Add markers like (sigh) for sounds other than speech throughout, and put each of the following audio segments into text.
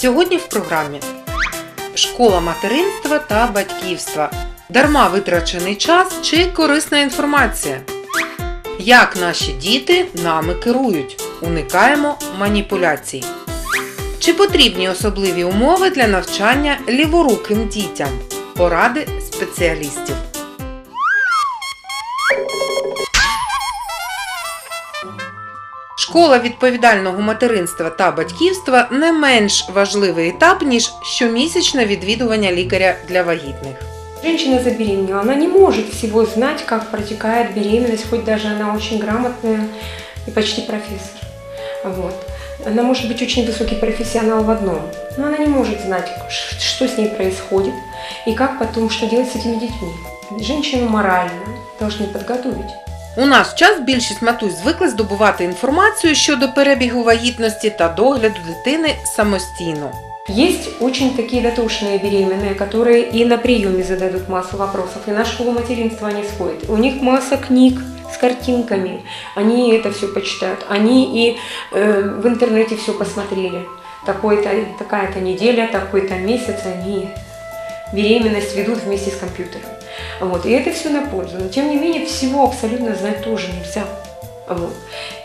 Сьогодні в програмі Школа материнства та батьківства. Дарма витрачений час чи корисна інформація. Як наші діти нами керують. Уникаємо маніпуляцій. Чи потрібні особливі умови для навчання ліворуким дітям? Поради спеціалістів. Школа відповідального материнства та батьківства не менш важливий етап, ніж щомісячне відвідування лікаря для вагітних. Женщина забеременела, она не может всего знать, как протекает беременность, хоть даже она очень грамотная и почти профессор. Вот. Она может быть очень высокий профессионал в одном, но она не может знать, ш- что с ней происходит и как потом, что делать с этими детьми. Женщину морально должны подготовить. У наш час більшість матусь звикли здобувати інформацію щодо перебігу вагітності та догляду дитини самостійно. Есть очень такие дотошные беременные, которые и на приеме зададут массу вопросов, и на школу материнства они сходят. У них масса книг с картинками, они это все почитают, они и э, в интернете все посмотрели. Такой-то, такая-то неделя, такой-то месяц они беременность ведут вместе с компьютером. Вот. И это все на пользу. Но тем не менее, всего абсолютно знать тоже нельзя. Вот.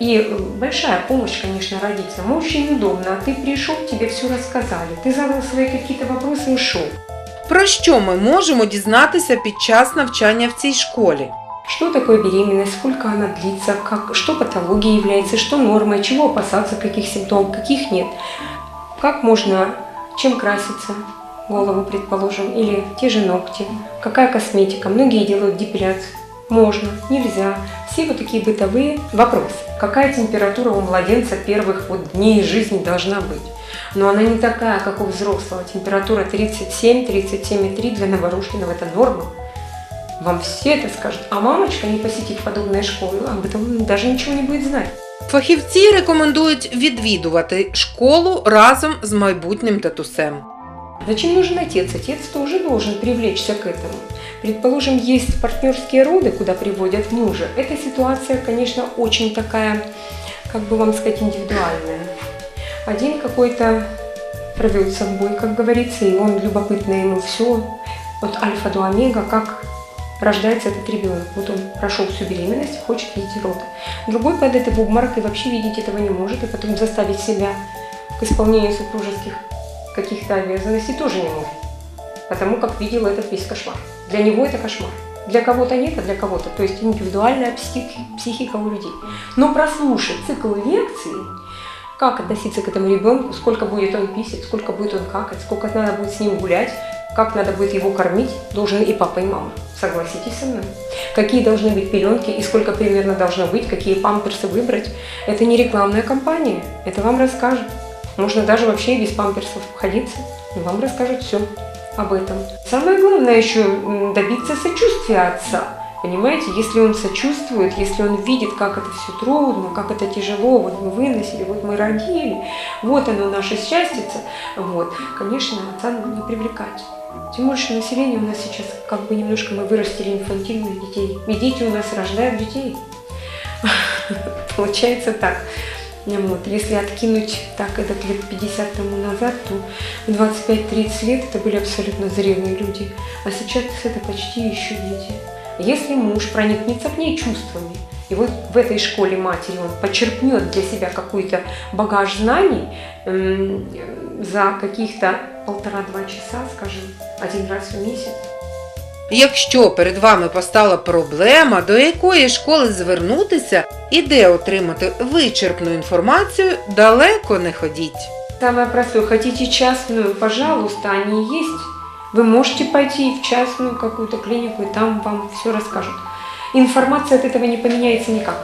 И э, большая помощь, конечно, родителям. Очень удобно. А Ты пришел, тебе все рассказали. Ты задал свои какие-то вопросы и ушел. Про що ми можемо дізнатися під час навчання в цій школі? Что такое беременность, сколько она длится, как, что патологией является, что нормой, чего опасаться, каких симптомов, каких нет. Как можно, чем краситься голову, предположим, или те же ногти, какая косметика. Многие делают депиляцию. Можно, нельзя. Все вот такие бытовые вопросы. Какая температура у младенца первых вот дней жизни должна быть? Но она не такая, как у взрослого. Температура 37, 37,3 для новорожденного – это норма. Вам все это скажут. А мамочка, не посетив подобные школы, об этом даже ничего не будет знать. Фахівці рекомендують відвідувати школу разом з майбутнім татусем. Зачем нужен отец? Отец тоже должен привлечься к этому. Предположим, есть партнерские роды, куда приводят мужа. Эта ситуация, конечно, очень такая, как бы вам сказать, индивидуальная. Один какой-то рвет с собой, как говорится, и он любопытно ему все, от альфа до омега, как рождается этот ребенок. Вот он прошел всю беременность, хочет видеть роды. Другой падает в обморок и вообще видеть этого не может, и потом заставить себя к исполнению супружеских каких-то обязанностей тоже не может. Потому как видел этот весь кошмар. Для него это кошмар. Для кого-то нет, а для кого-то. То есть индивидуальная психи- психика у людей. Но прослушать цикл лекций, как относиться к этому ребенку, сколько будет он писать, сколько будет он какать, сколько надо будет с ним гулять, как надо будет его кормить, должен и папа, и мама. Согласитесь со мной. Какие должны быть пеленки и сколько примерно должно быть, какие памперсы выбрать. Это не рекламная кампания, это вам расскажут. Можно даже вообще без памперсов обходиться, и вам расскажут все об этом. Самое главное еще добиться сочувствия отца. Понимаете, если он сочувствует, если он видит, как это все трудно, как это тяжело, вот мы выносили, вот мы родили, вот оно наше счастье, вот, конечно, отца не привлекать. Тем больше население у нас сейчас, как бы немножко мы вырастили инфантильных детей. И дети у нас рождают детей. (laughs) Получается так. Вот. Если откинуть так этот лет 50 тому назад, то в 25-30 лет это были абсолютно зрелые люди. А сейчас это почти еще дети. Если муж проникнется к ней чувствами, и вот в этой школе матери он почерпнет для себя какой-то багаж знаний м, за каких-то полтора-два часа, скажем, один раз в месяц, Якщо перед вами постала проблема, до якої школи звернутися і де отримати вичерпну інформацію, далеко не ходіть. Самое простое, хотите частную, пожалуйста, они есть. Вы можете пойти в частную какую-то клинику, и там вам все расскажут. Информация от этого не поменяется никак.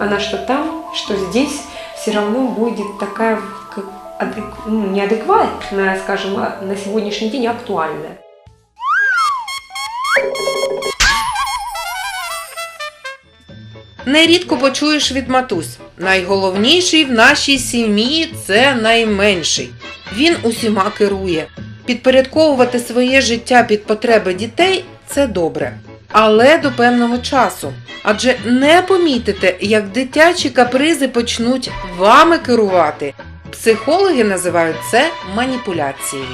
Она что там, что здесь, все равно будет такая как адек- ну, неадекватная, скажем, на сегодняшний день актуальная. Нерідко почуєш від матусь. Найголовніший в нашій сім'ї це найменший. Він усіма керує. Підпорядковувати своє життя під потреби дітей це добре. Але до певного часу. Адже не помітите, як дитячі капризи почнуть вами керувати. Психологи називають це маніпуляцією.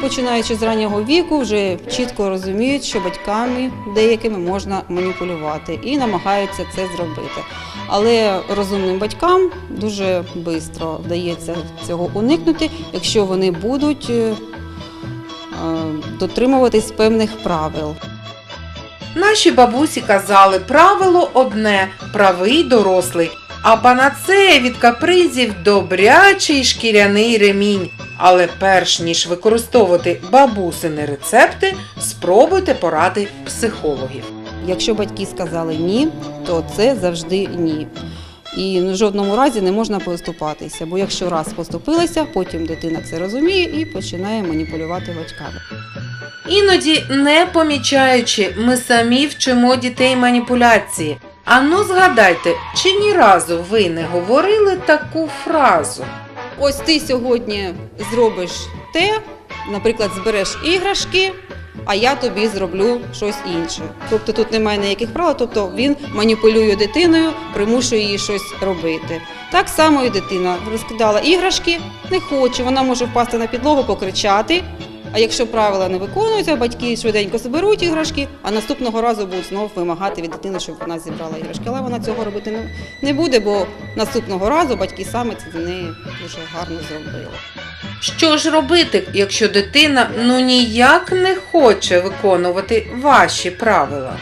Починаючи з раннього віку, вже чітко розуміють, що батьками деякими можна маніпулювати і намагаються це зробити. Але розумним батькам дуже швидко вдається цього уникнути, якщо вони будуть е, е, дотримуватись певних правил. Наші бабусі казали, правило одне правий дорослий, а панацея від капризів добрячий шкіряний ремінь. Але перш ніж використовувати бабусини рецепти, спробуйте поради психологів. Якщо батьки сказали ні, то це завжди ні. І в жодному разі не можна поступатися, бо якщо раз поступилася, потім дитина це розуміє і починає маніпулювати батьками. Іноді, не помічаючи, ми самі вчимо дітей маніпуляції. Ану згадайте, чи ні разу ви не говорили таку фразу? Ось ти сьогодні зробиш те, наприклад, збереш іграшки, а я тобі зроблю щось інше. Тобто тут немає ніяких правил, тобто він маніпулює дитиною, примушує її щось робити. Так само і дитина розкидала іграшки, не хоче, вона може впасти на підлогу, покричати. А якщо правила не виконуються, батьки швиденько зберуть іграшки, а наступного разу будуть знов вимагати від дитини, щоб вона зібрала іграшки. Але вона цього робити не- буде, бо наступного разу батьки саме це за неї дуже гарно зробили. Що ж робити, якщо дитина ну ніяк не хоче виконувати ваші правила?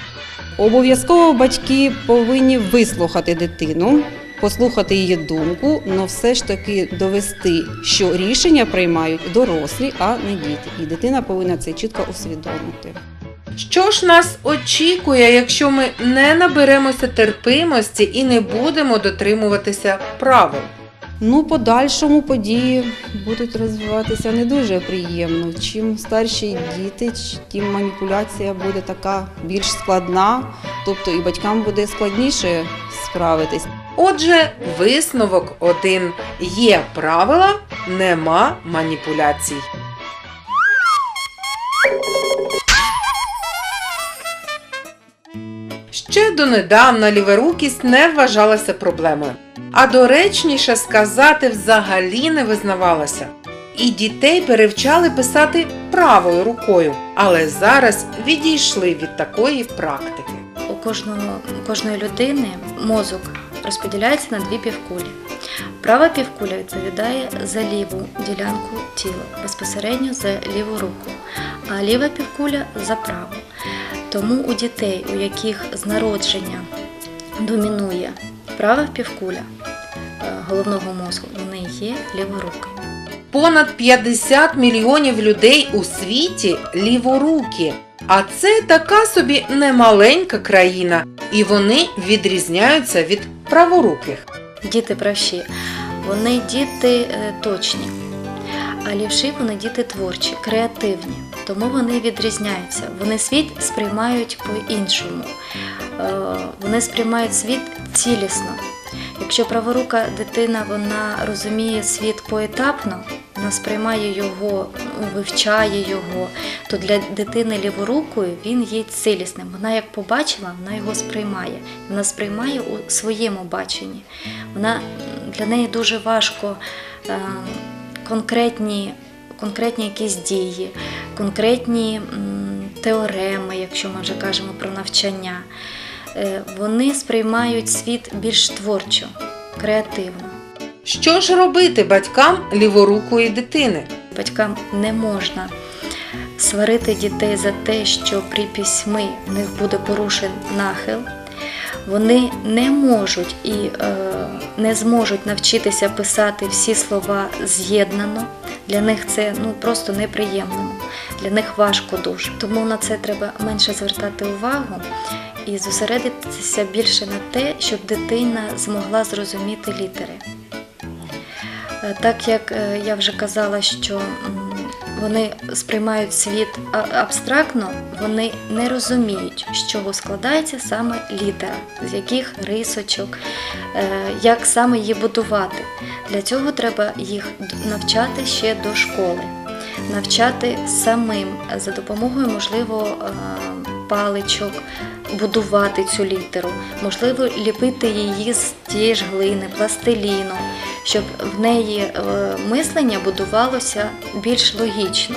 Обов'язково батьки повинні вислухати дитину, послухати її думку, але все ж таки довести, що рішення приймають дорослі, а не діти. І дитина повинна це чітко усвідомити. Що ж нас очікує, якщо ми не наберемося терпимості і не будемо дотримуватися правил? Ну, подальшому події будуть розвиватися не дуже приємно. Чим старші діти, тим маніпуляція буде така більш складна, тобто і батькам буде складніше справитись. Отже, висновок один: є правила, нема маніпуляцій. Ще донедавна ліверукість не вважалася проблемою, а доречніше сказати взагалі не визнавалася. І дітей перевчали писати правою рукою, але зараз відійшли від такої практики. У кожного, у кожної людини мозок розподіляється на дві півкулі. Права півкуля відповідає за ліву ділянку тіла, безпосередньо за ліву руку, а ліва півкуля за праву. Тому у дітей, у яких з народження домінує права півкуля е, головного мозку, вони є ліворуки. Понад 50 мільйонів людей у світі ліворукі. А це така собі немаленька країна, і вони відрізняються від праворуких. Діти правші, вони діти е, точні, а лівші вони діти творчі, креативні. Тому вони відрізняються. Вони світ сприймають по-іншому. Е, Вони сприймають світ цілісно. Якщо праворука дитина вона розуміє світ поетапно, вона сприймає його, вивчає його, то для дитини ліворукою він є цілісним. Вона як побачила, вона його сприймає. Вона сприймає у своєму баченні. Вона для неї дуже важко е, конкретні, конкретні якісь дії, конкретні теореми, якщо ми вже кажемо про навчання. Е, Вони сприймають світ більш творчо, креативно. Що ж робити батькам ліворукої дитини? Батькам не можна сварити дітей за те, що при письмі в них буде порушен нахил. Вони не можуть і е, не зможуть навчитися писати всі слова з'єднано. Для них це ну просто неприємно. Для них важко дуже. Тому на це треба менше звертати увагу і зосередитися більше на те, щоб дитина змогла зрозуміти літери. Е, Так як е, я вже казала, що вони сприймають світ абстрактно, вони не розуміють, з чого складається саме літера, з яких рисочок, е, як саме її будувати. Для цього треба їх навчати ще до школи, навчати самим за допомогою, можливо, паличок, будувати цю літеру, можливо, ліпити її з тієї ж глини, пластиліну, щоб в неї е, мислення будувалося більш логічно.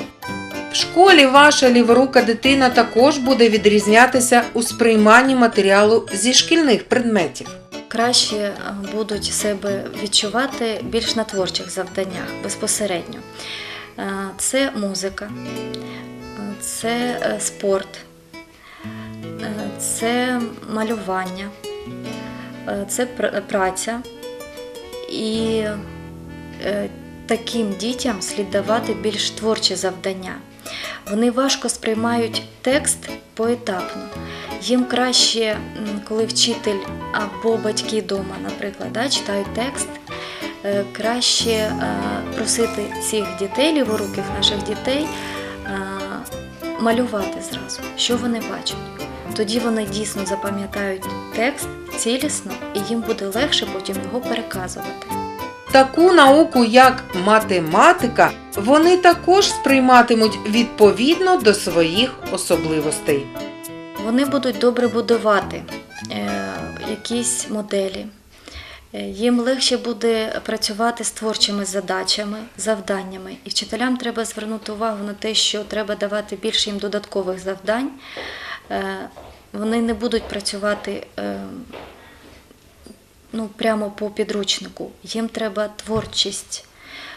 В школі ваша ліворука дитина також буде відрізнятися у сприйманні матеріалу зі шкільних предметів. краще е, будуть себе відчувати більш на творчих завданнях безпосередньо. Е, Це музика, це спорт, це малювання, це пр- праця. І е, таким дітям слід давати більш творчі завдання. Вони важко сприймають текст поетапно. Їм краще, коли вчитель або батьки вдома, наприклад, да, читають текст, е, краще е, просити цих дітей, ліворуких наших дітей, малювати зразу, що вони бачать. Тоді вони дійсно запам'ятають текст цілісно, і їм буде легше потім його переказувати. Таку науку, як математика, вони також сприйматимуть відповідно до своїх особливостей. Вони будуть добре будувати е, якісь моделі. Е, Їм легше буде працювати з творчими задачами, завданнями. І вчителям треба звернути увагу на те, що треба давати більше їм додаткових завдань. Вони не будуть працювати е, ну, прямо по підручнику. Їм треба творчість,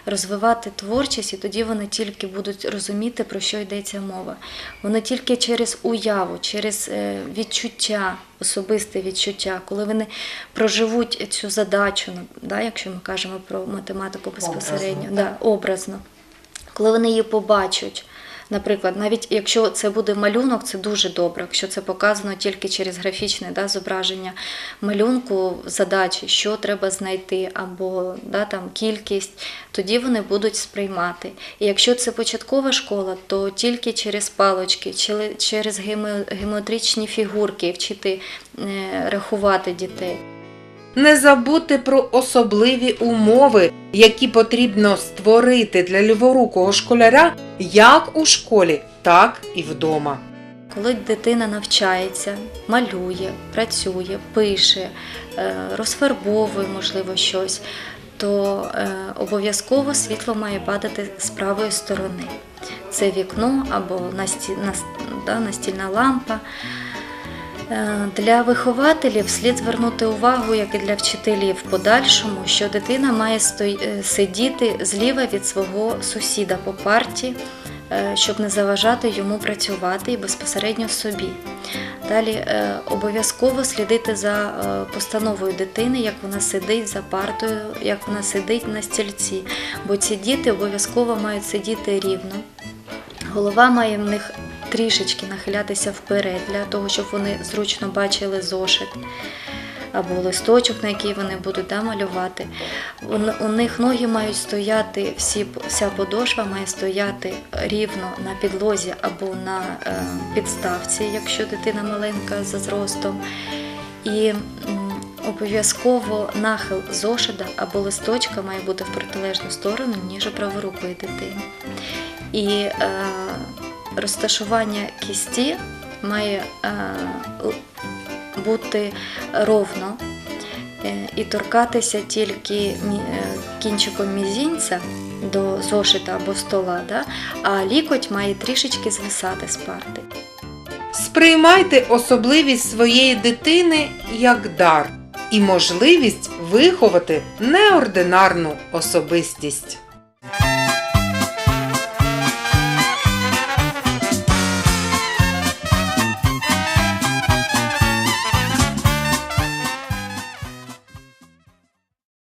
розвивати творчість, і тоді вони тільки будуть розуміти, про що йдеться мова. Вони тільки через уяву, через е, відчуття, особисте відчуття, коли вони проживуть цю задачу, ну, да, якщо ми кажемо про математику безпосередньо, да, образно, коли вони її побачать. Наприклад, навіть якщо це буде малюнок, це дуже добре. Якщо це показано тільки через графічне да, зображення малюнку, задачі, що треба знайти, або да, там, кількість, тоді вони будуть сприймати. І якщо це початкова школа, то тільки через палочки, через геометричні фігурки вчити е, рахувати дітей. Не забудьте про особливі умови, які потрібно створити для ліворукого школяра як у школі, так і вдома. Коли дитина навчається, малює, працює, пише, е, розфарбовує, можливо, щось, то е, обов'язково світло має падати з правої сторони. Це вікно або настільна лампа. Е, Для вихователів слід звернути увагу, як і для вчителів в подальшому, що дитина має е, сидіти зліва від свого сусіда по парті, е, щоб не заважати йому працювати і безпосередньо собі. Далі обов'язково слідити за постановою дитини, як вона сидить за партою, як вона сидить на стільці. Бо ці діти обов'язково мають сидіти рівно. Голова має в них трішечки нахилятися вперед для того, щоб вони зручно бачили зошит або листочок, на який вони будуть да, малювати. У, них ноги мають стояти, всі, вся подошва має стояти рівно на підлозі або на е, підставці, якщо дитина маленька за зростом. І обов'язково нахил зошита або листочка має бути в протилежну сторону, ніж праворукої дитини. І е, розташування кісті має е, бути ровно е, і торкатися тільки е, кінчиком мізінця до зошита або стола, а лікоть має трішечки звисати з парти. Сприймайте особливість своєї дитини як дар і можливість виховати неординарну особистість.